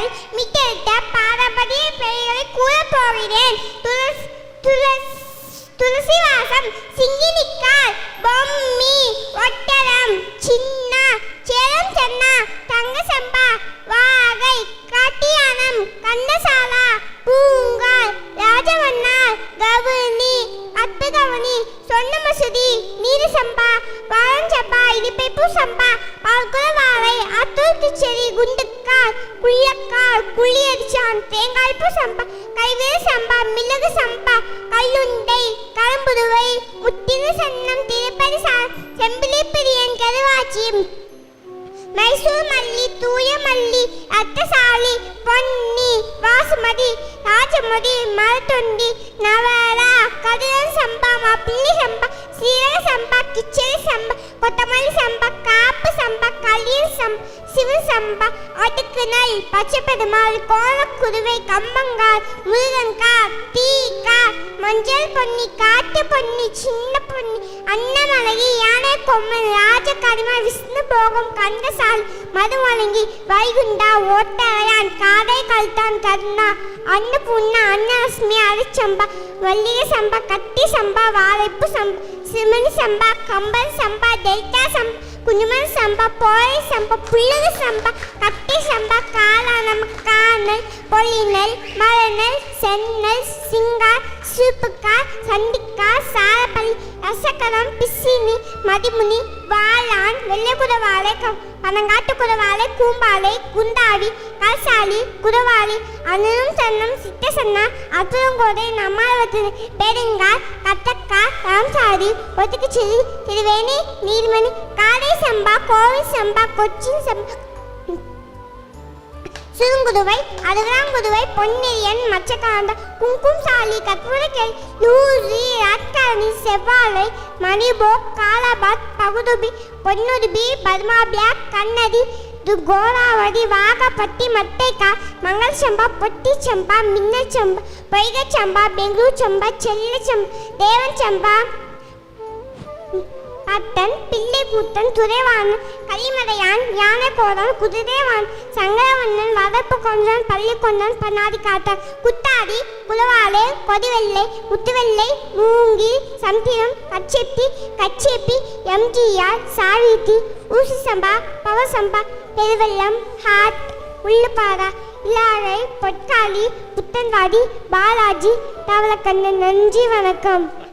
பாடல் மிட்டெடுத்த பாரம்பரிய பெயர்களை கூற போகிறேன். துளசி துளஸ் துளசிவாசம் சிங்கினிக்கால் பொம்மி ஒட்டரம் சின்ன சேலம் சென்னா தங்க செம்பா வாகை காட்டியானம் கந்தசாலா பூங்கால் ராஜமன்னார் கவுனி அத்து கவுனி சொன்ன மசூதி நீரு சம்பா வாழஞ்சம்பா இடிப்பைப்பு சம்பா குள்ளியடிச்சான் தேங்காய்ப்பு சம்பா கைவேறு சம்பா மிளகு சம்பா கல்லுண்டை கரும்புதுவை முத்தின சன்னம் திருப்பதி சா செம்பிலி பிரியன் கருவாச்சி மைசூர் மல்லி தூய மல்லி அத்தசாலி பொன்னி வாசுமதி ராஜமதி மரத்தொண்டி நவரா கதிரன் சம்பா மாப்பிள்ளி சம்பா சீரக சம்பா கிச்சடி சம்பா கொத்தமல்லி அன்பா சம்பா அடுக்கு நெல் பச்சை பெருமாள் கோலக்குருவை கம்பங்கால் முருகன்கா தீக்கா மஞ்சள் பொன்னி காட்டு பொன்னி சின்ன பொன்னி அன்னமலகி யானை கொம்மன் ராஜகரிமா விஷ்ணு போகம் கந்தசால் மது வழங்கி வைகுண்டா ஓட்டரையான் காதை கல்தான் கர்ணா அன்னபூர்ணா அன்னலட்சுமி அரிச்சம்பா வள்ளிகை சம்பா கட்டி சம்பா வாழைப்பு சம்பா சிமனி சம்பா கம்பன் சம்பா டெல்டா சம்பா குஞ்சுமன் சம்பா போய் சம்பா புள்ளகு சம்பா கட்டி சம்பா காளானம் காணல் பொலிநெல் மலநெல் செந்நெல் சிங்கார் சூப்புக்கா சண்டிக்கா சாரப்பள்ளி ரசக்கரம் பிசினி மதிமுனி வாளான் வெள்ளைக்குடவாலை பனங்காட்டு குதவாலை கூம்பாலை குந்தாவி காசாலி குதவாலி அண்ணனும் சன்னம் சித்த சன்னா அப்புறங்கோடை நம்மாழ்வத்து பெருங்கால் கத்தக்கா ராம்சாரி ஒத்துக்குச்சிறி திருவேணி நீர்மணி காடை சம்பா கோவில் சம்பா கொச்சின் சம்பா சிறுங்குதுவை அதுராங்குதுவை பொன்னிரியன் மச்சக்காந்த குங்கும் சாலி கற்பூரக்கெள் லூசி செவ்வாழை மணிபோ காலாபாத் பகுதுபி பொன்னுதுபி பத்மா பிளாக் கண்ணதி து கோதாவரி வாகப்பட்டி மட்டைக்கா மங்கள் சம்பா பொட்டி சம்பா மின்னல் சம்பா பொய்கை சம்பா பெங்களூர் சம்பா செல்ல சம்பா தேவன் சம்பா அத்தன் பிள்ளை கூத்தன் துறைவாணன் களிமடையான் போதான் குதிரைவான் சங்கரவண்ணன் வதப்பு கொன்றான் பள்ளி கொன்றன் பன்னாடி காட்டான் குத்தாடி குலவாளை கொடிவெள்ளை முத்துவெள்ளை மூங்கி சம்பிரம் கச்சேப்பி கச்சேப்பி எம்ஜிஆர் சாவித்தி ஊசி சம்பா பவசம்பா சம்பா பெருவெள்ளம் ஹாட் உள்ளுப்பாரா இல்லாரை பொற்காளி புத்தன்வாடி பாலாஜி தவளக்கண்ணன் நன்றி வணக்கம்.